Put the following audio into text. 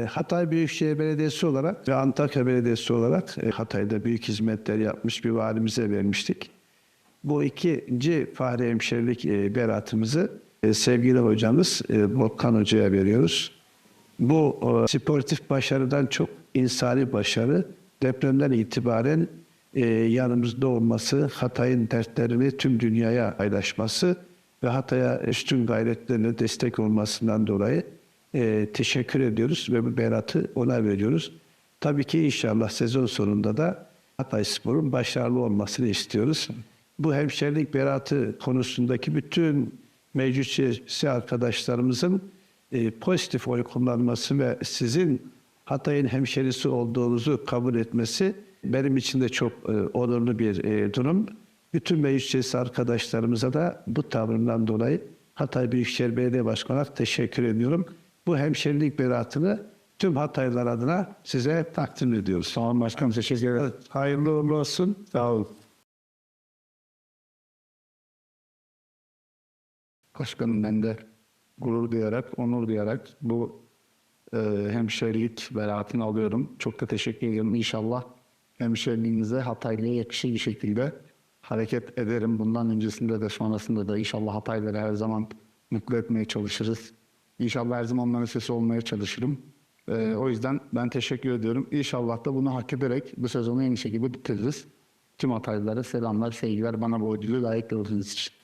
E, Hatay Büyükşehir Belediyesi olarak ve Antakya Belediyesi olarak e, Hatay'da büyük hizmetler yapmış bir valimize vermiştik. Bu ikinci fahri hemşerilik e, beratımızı sevgili hocamız Volkan Hoca'ya veriyoruz. Bu sportif başarıdan çok insani başarı depremden itibaren yanımızda olması, Hatay'ın dertlerini tüm dünyaya paylaşması ve Hatay'a üstün gayretlerine destek olmasından dolayı e, teşekkür ediyoruz ve bu beratı ona veriyoruz. Tabii ki inşallah sezon sonunda da Hatay Spor'un başarılı olmasını istiyoruz. Bu hemşerilik beratı konusundaki bütün mevcut siyasi arkadaşlarımızın e, pozitif oy kullanması ve sizin Hatay'ın hemşerisi olduğunuzu kabul etmesi benim için de çok e, onurlu bir e, durum. Bütün meclis arkadaşlarımıza da bu tavrından dolayı Hatay Büyükşehir Belediye Başkanı olarak teşekkür ediyorum. Bu hemşerilik beratını tüm Hataylılar adına size takdim ediyoruz. Sağ olun başkanım. Teşekkür ederim. Evet, hayırlı uğurlu olsun. Sağ olun. Başkanım ben de gurur duyarak, onur duyarak bu e, hemşerilik beratını alıyorum. Çok da teşekkür ediyorum. İnşallah hemşeriliğinize Hataylı'ya yakışır bir şekilde hareket ederim. Bundan öncesinde de sonrasında da inşallah Hataylıları her zaman mutlu etmeye çalışırız. İnşallah her zaman onların sesi olmaya çalışırım. E, o yüzden ben teşekkür ediyorum. İnşallah da bunu hak ederek bu sezonu en iyi şekilde bitiririz. Tüm Hataylılara selamlar, sevgiler bana bu ödülü layık gördüğünüz için.